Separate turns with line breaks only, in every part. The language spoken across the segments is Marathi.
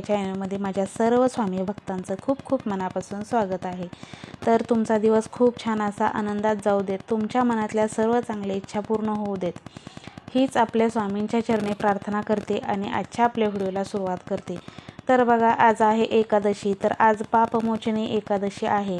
चॅनलमध्ये माझ्या सर्व स्वामी भक्तांचं खूप खूप मनापासून स्वागत आहे. तर तुमचा दिवस खूप छान असा आनंदात जाऊ देत तुमच्या मनातल्या सर्व चांगल्या इच्छा पूर्ण होऊ देत. हीच आपल्या स्वामींच्या चरणी प्रार्थना करते आणि आजच्या आपल्या व्हिडिओला सुरुवात करते. तर बघा आज आहे एकादशी तर आज पापमोचनी एकादशी आहे.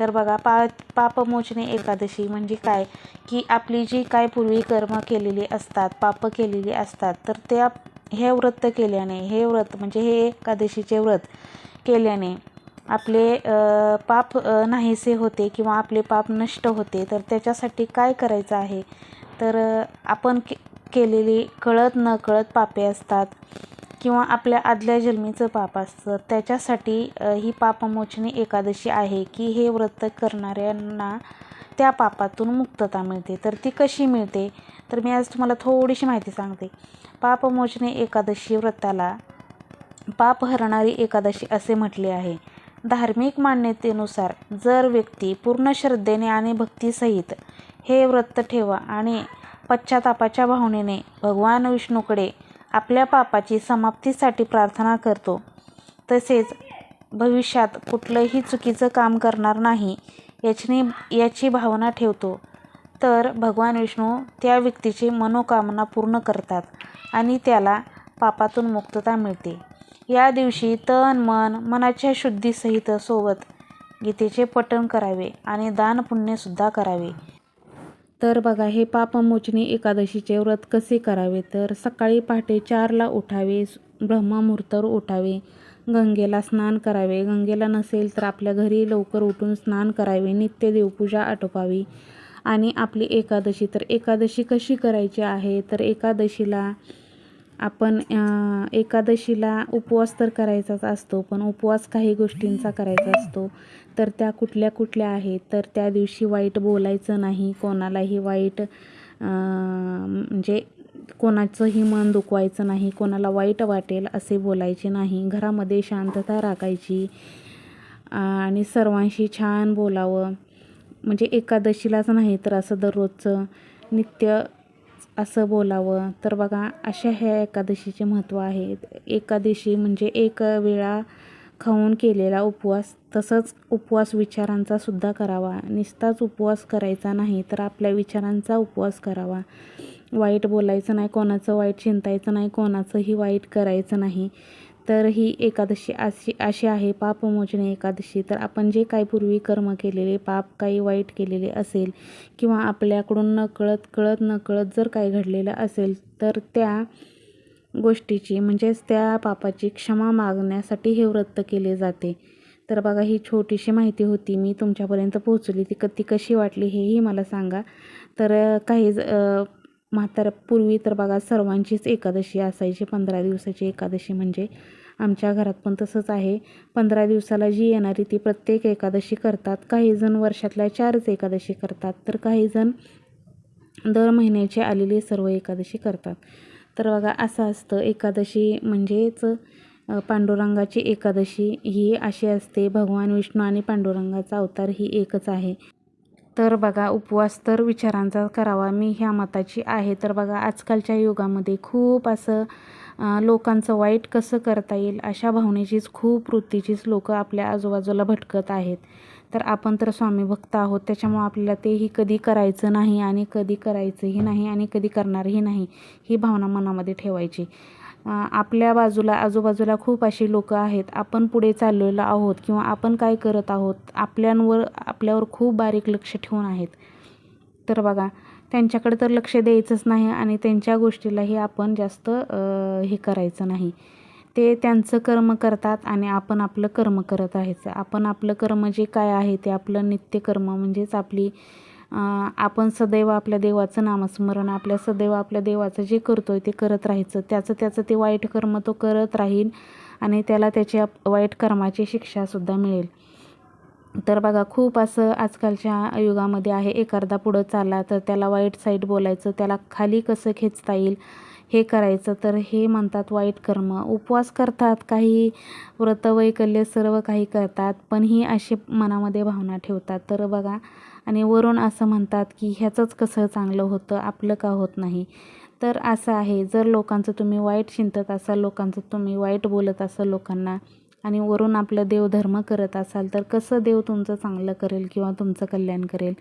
तर बघा पा पापमोचने एकादशी म्हणजे काय? की आपली जी काय पूर्वी कर्म केलेली असतात पाप केलेली असतात तर त्या हे व्रत केल्याने हे व्रत म्हणजे हे एकादशीचे व्रत केल्याने आपले पाप नाहीसे होते किंवा आपले पाप नष्ट होते तर त्याच्यासाठी काय करायचं आहे? तर आपण के केलेली कळत न कळत पापे असतात. किंवा आपल्या आदल्या जन्मीचं पाप असतं. त्याच्यासाठी ही पापमोचनी एकादशी आहे की हे व्रत करणाऱ्यांना त्या पापातून मुक्तता मिळते. तर ती कशी मिळते? तर मी आज तुम्हाला थोडीशी माहिती सांगते. पापमोचनी एकादशी व्रताला पाप हरणारी एकादशी असे म्हटले आहे. धार्मिक मान्यतेनुसार जर व्यक्ती पूर्ण श्रद्धेने आणि भक्तीसहित हे व्रत ठेवा आणि पश्चातापाच्या भावनेने भगवान विष्णूकडे आपल्या पापाची समाप्तीसाठी प्रार्थना करतो. तसेच भविष्यात कुठलंही चुकीचं काम करणार नाही याची याची भावना ठेवतो. तर भगवान विष्णू त्या व्यक्तीची मनोकामना पूर्ण करतात आणि त्याला पापातून मुक्तता मिळते. या दिवशी तन मन मनाच्या शुद्धीसहित सोबत गीतेचे पठण करावे आणि दानपुण्यसुद्धा करावे. तर बघा हे पापमोचनी एकादशीचे व्रत कसे करावे? तर सकाळी पहाटे चारला उठावे ब्रह्ममुहूर्तावर उठावे गंगेला स्नान करावे. गंगेला नसेल तर आपल्या घरी लवकर उठून स्नान करावे नित्य देवपूजा आटोपावी. आणि आपली एकादशी तर एकादशी कशी करायची आहे? तर एकादशीला आपण एकादशीला उपवास तर करायचाच असतो पण उपवास काही गोष्टींचा करायचा असतो. तर त्या कुठल्या कुठल्या आहेत? तर त्या दिवशी वाईट बोलायचं नाही कोणालाही वाईट म्हणजे कोणाचंही मन दुखवायचं नाही कोणाला वाईट वाटेल असे बोलायचे नाही. घरामध्ये शांतता राखायची आणि सर्वांशी छान बोलावं. म्हणजे एकादशीलाच नाही तर असं दररोजचं नित्य असं बोलावं. तर बघा अशा ह्या एकादशीचे महत्त्व आहे एकादशी म्हणजे एक वेळा खाऊन केलेला उपवास तसंच उपवास विचारांचा सुद्धा करावा. निस्ताच उपवास करायचा नाही तर आपल्या विचारांचा उपवास करावा. वाईट बोलायचं नाही कोणाचं वाईट चिंतायचं नाही कोणाचंही वाईट करायचं नाही. तर ही एकादशी अशी अशी आहे पापमोचनी एकादशी. तर आपण जे काही पूर्वी कर्म केलेले पाप काही वाईट केलेले असेल किंवा आपल्याकडून नकळत कळत नकळत जर काही घडलेलं असेल तर त्या गोष्टीची म्हणजेच त्या पापाची क्षमा मागण्यासाठी हे व्रत केले जाते. तर बघा ही छोटीशी माहिती होती मी तुमच्यापर्यंत पोहोचली. ती क ती कशी वाटली हेही मला सांगा. तर काही म्हातार पूर्वी तर बघा सर्वांचीच एकादशी असायची पंधरा दिवसाची एकादशी म्हणजे. आमच्या घरात पण तसंच आहे. पंधरा दिवसाला जी येणारी ती प्रत्येक एकादशी करतात. काही जण वर्षातल्या चारच एकादशी करतात. तर काही जण दर महिन्याची आलेली सर्व एकादशी करतात. तर बघा असं असतं. एकादशी म्हणजेच पांडुरंगाची एकादशी ही अशी असते. भगवान विष्णू आणि पांडुरंगाचा अवतार ही एकच आहे. तर बघा उपवास तर विचारांचा करावा मी ह्या मताची आहे. तर बघा आजकालच्या युगामध्ये खूप असं लोकांचं वाईट कसं करता येईल अशा भावनेचीच खूप वृत्तीचीच लोकं आपल्या आजूबाजूला भटकत आहेत. तर आपण तर स्वामी भक्त आहोत त्याच्यामुळं आपल्याला तेही कधी करायचं नाही आणि कधी करायचंही नाही आणि कधी करणारही नाही ही भावना मनामध्ये ठेवायची. आपल्या बाजूला आजूबाजूला खूप अशी लोकं आहेत. आपण पुढे चाललेलो आहोत किंवा आपण काय करत आहोत आपल्यांवर आपल्यावर खूप बारीक लक्ष ठेवून आहेत. तर बघा त्यांच्याकडे तर लक्ष द्यायचंच नाही आणि त्यांच्या गोष्टीलाही आपण जास्त हे करायचं नाही. ते त्यांचं कर्म करतात आणि आपण आपलं कर्म करत राहायचं आपण आपलं कर्म जे काय आहे ते आपलं नित्यकर्म म्हणजेच आपली आपण सदैव आपल्या देवाचं नामस्मरण आपल्या सदैव आपल्या देवाचं जे करतो आहे ते करत राहायचं. त्याचं त्याचं ते वाईट कर्म तो करत राहील आणि त्याला त्याच्या वाईट कर्माची शिक्षासुद्धा मिळेल. तर बघा खूप असं आजकालच्या युगामध्ये आहे एखादा पुढं चालला तर त्याला वाईट साईड बोलायचं त्याला खाली कसं खेचता येईल हे करायचं. तर हे म्हणतात वाईट कर्म. उपवास करतात काही व्रतवैकल्य सर्व काही करतात पण ही अशी मनामध्ये भावना ठेवतात. तर बघा आणि वरून असं म्हणतात की ह्याचंच कसं चांगलं होतं आपलं का होत नाही. तर असं आहे जर लोकांचं तुम्ही वाईट चिंतत असाल लोकांचं तुम्ही वाईट बोलत असाल लोकांना आणि वरून आपलं देवधर्म करत असाल तर कसं देव तुमचं चांगलं करेल किंवा तुमचं कल्याण करेल?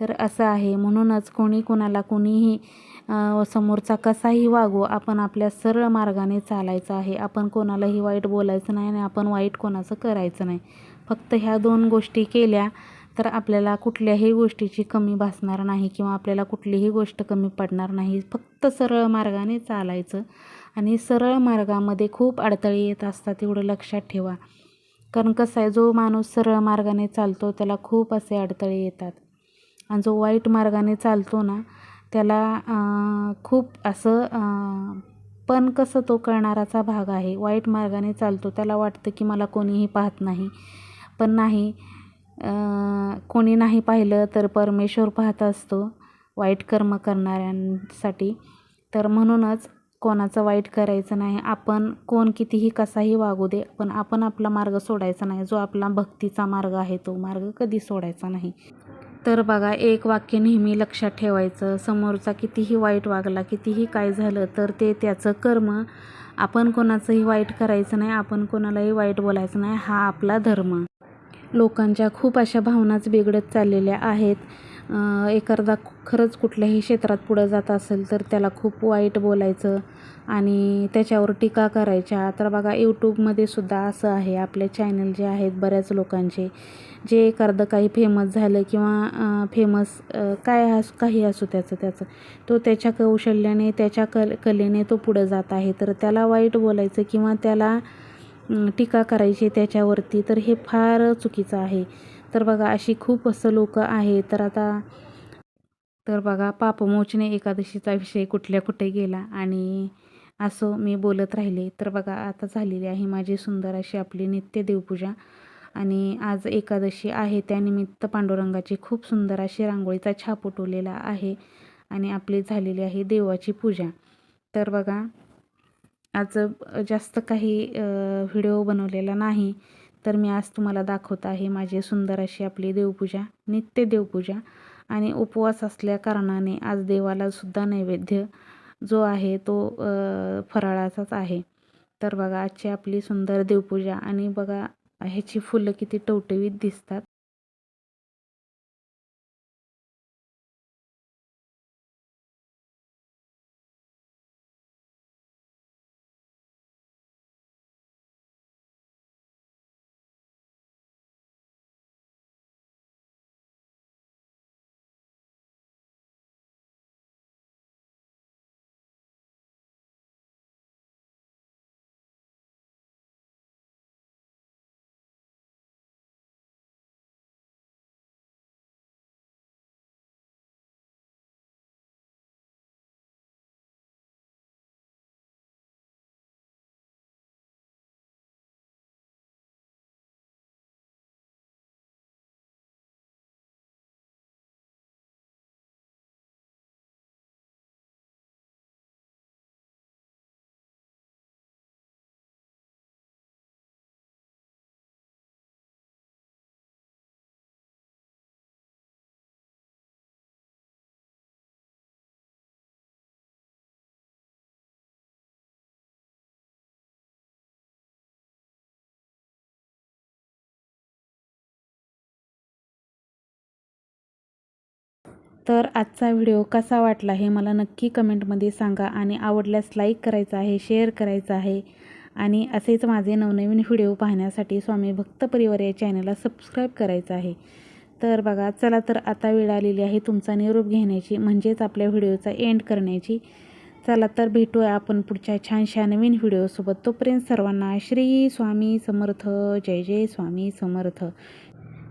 तर असं आहे म्हणूनच कोणी कोणाला कोणीही समोरचा कसाही वागू आपण आपल्या सरळ मार्गाने चालायचं आहे. आपण कोणालाही वाईट बोलायचं नाही आणि आपण वाईट कोणाचं करायचं नाही. फक्त ह्या दोन गोष्टी केल्या तर आपल्याला कुठल्याही गोष्टीची कमी भासणार नाही किंवा आपल्याला कुठलीही गोष्ट कमी पडणार नाही. फक्त सरळ मार्गाने चालायचं. आणि सरळ मार्गामध्ये खूप अडथळे येत असतात एवढं लक्षात ठेवा. कारण कसं आहे जो माणूस सरळ मार्गाने चालतो त्याला खूप असे अडथळे येतात. आणि जो वाईट मार्गाने चालतो ना त्याला खूप असं पण कसं तो करणाराचा भाग आहे. वाईट मार्गाने चालतो त्याला वाटतं की मला कोणीही पाहत नाही. पण नाही कोणी नाही पाहिलं तर परमेश्वर पाहत असतो वाईट कर्म करणाऱ्यांसाठी. तर म्हणूनच कोणाचं वाईट करायचं नाही. आपण कोण कितीही कसाही वागू दे पण आपण आपला मार्ग सोडायचा नाही. जो आपला भक्तीचा मार्ग आहे तो मार्ग कधी सोडायचा नाही. तर बघा एक वाक्य नेहमी लक्षात ठेवायचं. समोरचा कितीही वाईट वागला कितीही काय झालं तर ते त्याचं कर्म. आपण कोणाचंही वाईट करायचं नाही आपण कोणालाही वाईट बोलायचं नाही हा आपला धर्म. लोकांच्या खूप अशा भावनाच बिघडत चाललेल्या आहेत. एखादा खरंच कुठल्याही क्षेत्रात पुढं जात असेल तर त्याला खूप वाईट बोलायचं आणि त्याच्यावर टीका करायच्या. तर बघा यूट्यूबमध्ये सुद्धा असं आहे. आपले चॅनल जे आहेत बऱ्याच लोकांचे जे एखादं काही फेमस झालं किंवा फेमस काय अस काही असू त्याचं त्याचं तो त्याच्या कौशल्याने त्याच्या कल कलेने तो पुढं जात आहे. तर त्याला वाईट बोलायचं किंवा त्याला टीका करायची त्याच्यावरती तर हे फार चुकीचं आहे. तर बघा अशी खूप असं लोक आहे तर आता तर बघा पापमोचने एकादशीचा विषय कुठल्या कुठे गेला आणि असं मी बोलत राहिले. तर बघा आता झालेली आहे माझी सुंदर अशी आपली नित्य देवपूजा. आणि आज एकादशी आहे त्यानिमित्त पांडुरंगाची खूप सुंदर अशी रांगोळीचा छाप उठवलेला आहे आणि आपली झालेली आहे देवाची पूजा. तर बघा आज जास्त काही व्हिडिओ बनवलेला नाही. तर मी आज तुम्हाला दाखवत आहे माझी सुंदर अशी आपली देवपूजा नित्य देवपूजा. आणि उपवास असल्या कारणाने आज देवाला सुद्धा नैवेद्य जो आहे तो फराळाचाच आहे. तर बघा आजची आपली सुंदर देवपूजा. आणि बघा ह्याची फुलं किती टवटवीत दिसतात. तर आजचा व्हिडिओ कसा वाटला हे मला नक्की कमेंटमध्ये सांगा आणि आवडल्यास लाईक करायचं आहे शेअर करायचं आहे. आणि असेच माझे नवनवीन व्हिडिओ पाहण्यासाठी स्वामी भक्त परिवार या चॅनलला सबस्क्राईब करायचं आहे. तर बघा चला तर आता वेळ आलेली आहे तुमचा निरोप घेण्याची म्हणजेच आपल्या व्हिडिओचा एंड करण्याची. चला तर भेटूया आपण पुढच्या छानशा नवीन व्हिडिओसोबत. तोपर्यंत सर्वांना श्री स्वामी समर्थ. जय जय स्वामी समर्थ.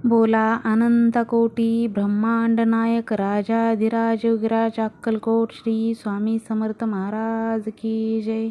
बोला अनंतकोटी ब्रह्मांड नायक राजाधिराज विराज अक्कलकोट श्री स्वामी समर्थ महाराज की जय.